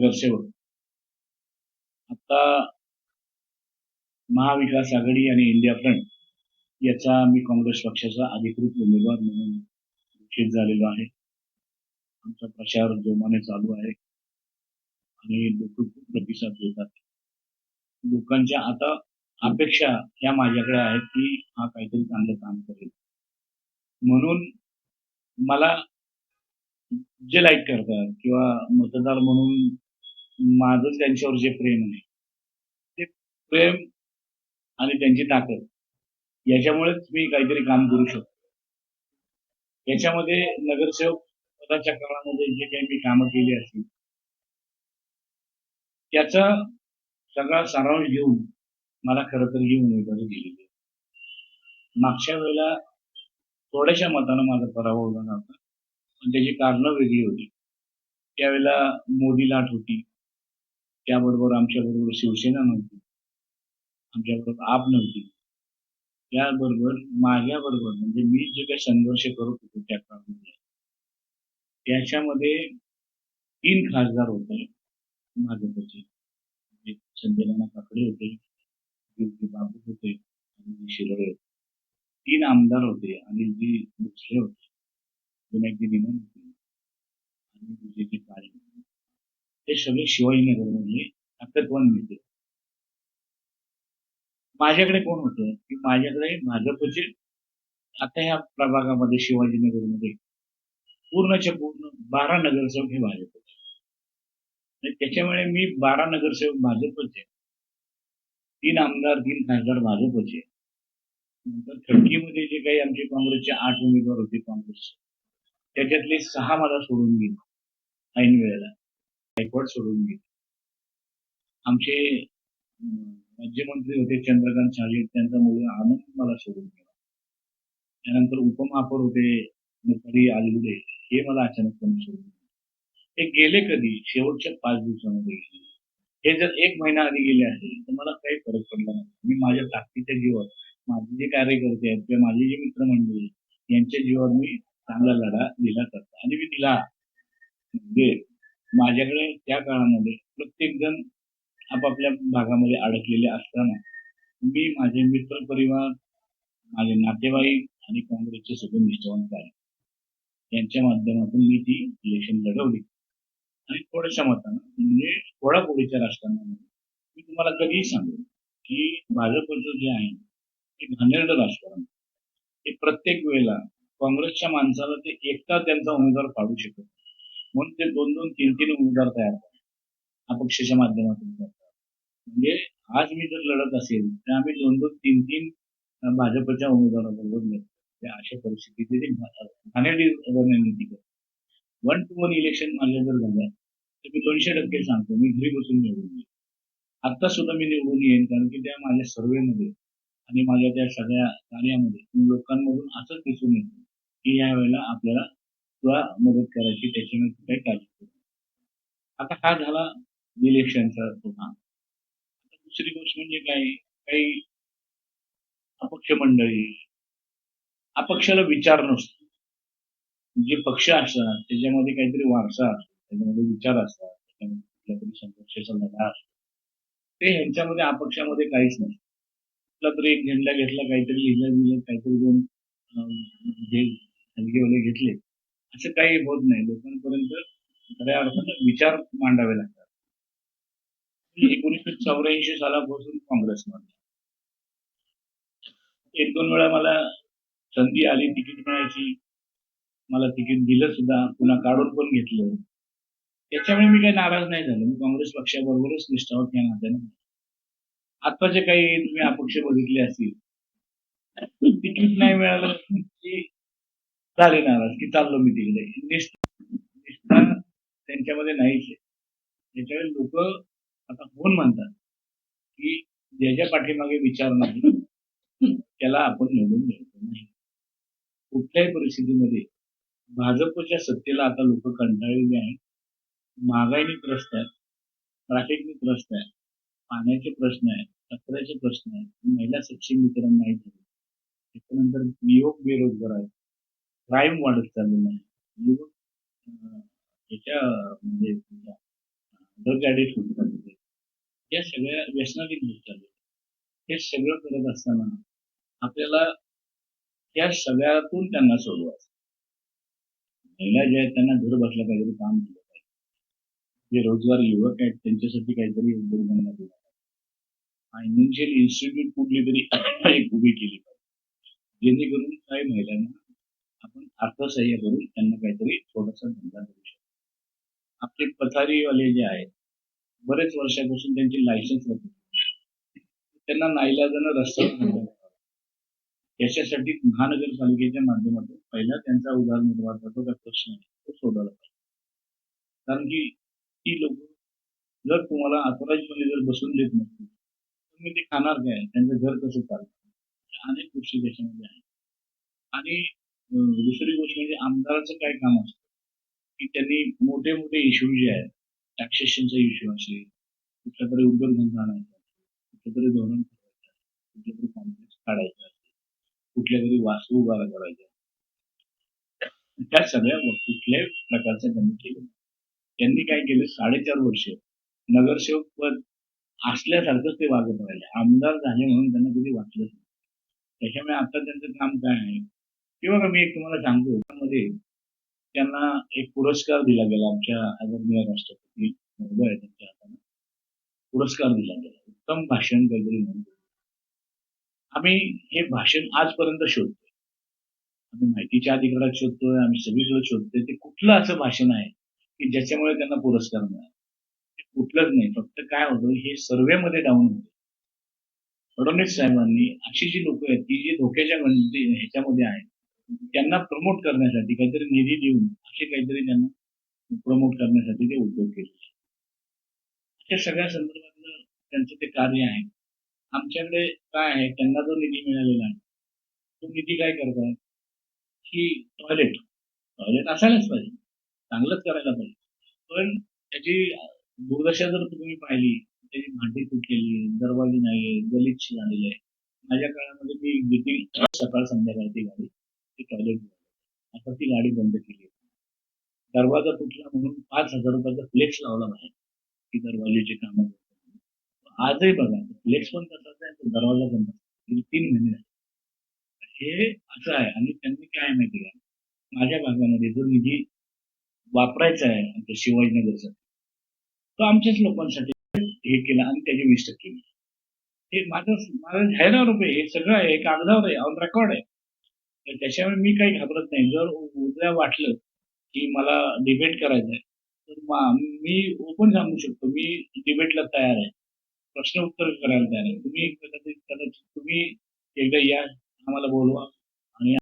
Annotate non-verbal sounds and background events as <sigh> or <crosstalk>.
नगरसेवक आता महाविकास आघाडी आणि इंडिया फ्रंट याचा मी काँग्रेस पक्षाचा अधिकृत उमेदवार म्हणून घोषित झालेलो आहे. आमचा प्रचार जोमाने चालू आहे. आणि लोक खूप प्रतिसाद देतात. लोकांच्या आता अपेक्षा ह्या माझ्याकडे आहेत की हा काहीतरी चांगलं काम करेल. म्हणून मला जे लाईक करतात किंवा मतदार म्हणून माझं त्यांच्यावर जे प्रेम आहे ते प्रेम आणि त्यांची ताकद याच्यामुळेच मी काहीतरी काम करू शकतो. याच्यामध्ये नगरसेवक पदाच्या काळामध्ये जे काही मी कामं केली असतील त्याचा सगळा सारांश घेऊन मला खरं तर ही उमेदवारी दिलेली मागच्या वेळेला थोड्याशा मतानं माझा पराभव झाला होता पण त्याची कारणं वेगळी होती. त्यावेळेला मोदी लाट होती. त्याबरोबर आमच्याबरोबर शिवसेना नव्हती. आमच्याबरोबर आप नव्हती. त्याबरोबर माझ्याबरोबर म्हणजे मी जे काही संघर्ष करत होतो त्या काळामध्ये त्याच्यामध्ये तीन खासदार होते भाजपचे. एक संजयनाना काकडे होते कीर्ती बाबू होते आणि शिरोळे होते. तीन आमदार होते आणि जी दुसरे होते. विनायकजी निमन होते आणि विजयजी काळे होते हे सगळे शिवाजीनगरमधले ताकदवान नेते. माझ्याकडे कोण होतं? की माझ्याकडे भाजपचे आता ह्या प्रभागामध्ये शिवाजीनगरमध्ये पूर्णच्या पूर्ण बारा नगरसेवक हे भाजपचे. त्याच्यामुळे मी बारा नगरसेवक भाजपचे तीन आमदार तीन खासदार भाजपचे. नंतर खडकीमध्ये जे काही आमचे काँग्रेसचे आठ उमेदवार होते काँग्रेसचे त्याच्यातले सहा मला सोडून गेले ऐन वेळेला. गायकवाड सोडून गेले. आमचे राज्यमंत्री होते चंद्रकांत साजे त्यांचा मुलगा आनंद मला सोडून गेला. त्यानंतर उपमहापौर होते मुखारी आलगुडे हे मला अचानकपणे सोडून गेले. हे गेले कधी? शेवटच्या पाच दिवसामध्ये गेले. हे जर एक महिना आधी गेले असेल तर मला काही फरक पडला नाही. मी माझ्या ताकदीच्या जीवात माझे जे कार्यकर्ते आहेत किंवा माझे जे मित्रमंडळी यांच्या जीवावर मी चांगला लढा दिला करतो. आणि मी दिला. म्हणजे माझ्याकडे त्या काळामध्ये प्रत्येक जण आपापल्या भागामध्ये अडकलेले असताना मी माझे मित्र परिवार माझे नातेवाईक आणि काँग्रेसचे सगळे निष्ठावंत आहे यांच्या माध्यमातून मी ती इलेक्शन लढवली. आणि थोड्याशा मतानं म्हणजे थोडापोडीच्या राजकारणामध्ये मी तुम्हाला कधीही सांगेन की भाजपचं जे आहे ते घाणेरडं राजकारण. ते प्रत्येक वेळेला काँग्रेसच्या माणसाला ते एकटा त्यांचा उमेदवार पाडू शकत नाही. म्हणून ते दोन दोन तीन तीन उमेदवार तयार करतात. अपक्षाच्या माध्यमातून करतात. म्हणजे आज मी जर लढत असेल तर आम्ही दोन दोन तीन तीन भाजपच्या उमेदवाराबरोबर लढतो. त्या अशा परिस्थितीत ते घाणेरडी रणनीती करतो वन टू वन इलेक्शन माझ्या जर झालं तर मी दोनशे टक्के सांगतो मी घरी बसून निवडून येईन. आता सुद्धा मी निवडून येईन कारण की त्या माझ्या सर्वेमध्ये आणि माझ्या त्या सगळ्या कार्यामध्ये लोकांमधून असंच दिसून येतं की या वेळेला आपल्याला किंवा मदत करायची त्याच्यामध्ये काही काळजी आता हा झाला इलेक्शनचा तो काम दुसरी गोष्ट म्हणजे काय? काही अपक्ष मंडळी अपक्षाला विचार नसतो. जे पक्ष असतात त्याच्यामध्ये काहीतरी वारसा असतो त्याच्यामध्ये विचार असतात त्याच्यामध्ये कुठल्या तरी संघर्षाचा लढा असतो. ते ह्यांच्यामध्ये अपक्षामध्ये काहीच नसतं कुठला तरी एक झेंडा घेतला काहीतरी लिहिलं लिहिलं काहीतरी दोन हलगेवले घेतले. असं काही होत नाही. लोकांपर्यंत खऱ्या अर्थानं विचार मांडावे लागतात. एकोणीसशे चौऱ्याऐंशी सालापासून काँग्रेसमध्ये. एक दोन वेळा मला संधी आली तिकीट मिळायची. मला तिकीट दिलं सुद्धा पुन्हा काढून पण घेतलं. त्याच्यामुळे मी काही नाराज नाही झालो. मी काँग्रेस पक्षाबरोबरच निष्ठावत या नात्यानं आत्ताचे काही तुम्ही अपक्ष बघितले असतील तिकीट नाही मिळालं. झाले नाराज की चाललो मी तिकडे निष्ठा त्यांच्यामध्ये नाहीच. आहे त्याच्यावर लोक आता कोण म्हणतात की ज्याच्या पाठीमागे विचार नाही त्याला आपण निवडून द्यायचं नाही. कुठल्याही परिस्थितीमध्ये भाजपच्या सत्तेला आता लोक कंटाळलेले आहेत. महागाईने त्रस्त आहेत ट्रॅफिकने त्रस्त आहे पाण्याचे प्रश्न आहेत कचऱ्याचे प्रश्न आहेत महिला सक्षमीकरण नाही झाले. त्याच्यानंतर युवक बेरोजगार आहेत. क्राईम वाढत चाललेला आहे. युवक याच्या म्हणजे ड्रग ॲडिक्ट होत चालले या सगळ्या व्यसनाधीन होत चालले हे सगळं करत असताना आपल्याला या सगळ्यातून त्यांना सोडवायचं महिला ज्या आहेत त्यांना घर बसल्या काहीतरी काम केलं पाहिजे. जे रोजगार युवक आहेत त्यांच्यासाठी काहीतरी उद्योगधंदा दिला फायनान्शियल इन्स्टिट्यूट कुठली तरी <coughs> एक उभी केली पाहिजे. जेणेकरून काही महिलांना आपण अर्थसहाय्य करून त्यांना काहीतरी थोडासा धंदा करू शकतो आपले पथारीवाले जे आहेत बरेच वर्षापासून त्यांची लायसन्स त्यांना नाईलाजानं रस्त्यावर याच्यासाठी महानगरपालिकेच्या माध्यमातून पहिला त्यांचा उदारनिर्वाहाचा जो काही प्रश्न आहे. तो सोडवला पाहिजे. कारण की ती लोक जर तुम्हाला अथॉराईजमध्ये जर बसून देत नसतील तुम्ही ते खाणार काय? त्यांचं घर कसं चालतं? अनेक गोष्टी त्याच्यामध्ये आहेत. आणि दुसरी गोष्ट म्हणजे आमदाराचं काय काम असतं? की त्यांनी मोठे मोठे इश्यू जे आहेत टॅक्सेशनचा इश्यू असेल कुठला तरी उद्योगधंदा आणायचा कुठलं तरी धोरण ठरवायचं कुठलं तरी कॉम्प्लेक्स काढायचं असेल कुठल्या तरी वास्तू उभारा करायच्या त्या सगळ्या कुठल्याही प्रकारचं त्यांनी केलं. त्यांनी काय केलं? साडेचार वर्ष नगरसेवक पद असल्यासारखंच ते वागत राहिले. आमदार झाले म्हणून त्यांना कधी वाटलंच नाही. त्याच्यामुळे आता त्यांचं काम काय आहे? किंवा मी एक तुम्हाला सांगतो. मध्ये त्यांना एक पुरस्कार दिला गेला. आमच्या आदरणीय राष्ट्रपती महोदय त्यांच्या हाताने. पुरस्कार दिला गेला. उत्तम भाषण काहीतरी म्हणून. आम्ही हे भाषण आजपर्यंत शोधतोय. आम्ही माहितीच्या अधिकारात शोधतोय आम्ही सगळीकडे शोधतोय. ते कुठलं असं भाषण आहे की ज्याच्यामुळे त्यांना पुरस्कार मिळाला? ते कुठलंच नाही. फक्त काय होतं हे सर्वेमध्ये डाऊन होते. फडणवीस साहेबांनी अशी जी लोक आहेत ती जी धोक्याच्या ह्याच्यामध्ये आहेत त्यांना प्रमोट करण्यासाठी काहीतरी निधी देऊन असे काहीतरी त्यांना प्रमोट करण्यासाठी ते उद्योग केले. अशा सगळ्या संदर्भातलं त्यांचं ते कार्य आहे. आमच्याकडे काय आहे? त्यांना जो निधी मिळालेला आहे तो निधी काय करतात की टॉयलेट टॉयलेट असायलाच पाहिजे. चांगलंच करायला पाहिजे. पण त्याची दुर्दशा जर तुम्ही पाहिली त्याची भांडी तुटलेली दरवाजे नाही गलिच्छ झालेले आहे माझ्या काळामध्ये मी किती सकाळ संध्याकाळ ती गाडी ती टॉयलेट आता ती गाडी बंद केली. दरवाजा तुटला म्हणून पाच हजार रुपयाचा फ्लेक्स लावला बाहेर. की दरवाजेची कामं आजही बघा फ्लेक्स पण कसाच आहे दरवाजा पण तीन महिने हे असं आहे आणि त्यांनी काय माहिती का? माझ्या भागामध्ये जो निधी वापरायचा आहे आमच्या शिवाजीनगरचा तो आमच्याच लोकांसाठी हे केला आणि त्याचे वीस टक्के हे माझं माझं घ्यायला हे सगळं आहे कागदावर आहे ऑन रेकॉर्ड आहे. तर त्याच्यामुळे मी काही घाबरत नाही. जर उद्या वाटलं की मला डिबेट करायचं आहे तर मी ओपन सांगू शकतो. मी डिबेटला तयार आहे. प्रश्न उत्तर करायला तयार आहे. तुम्ही कदाचित कदाचित तुम्ही एकदा या आम्हाला बोलवा आणि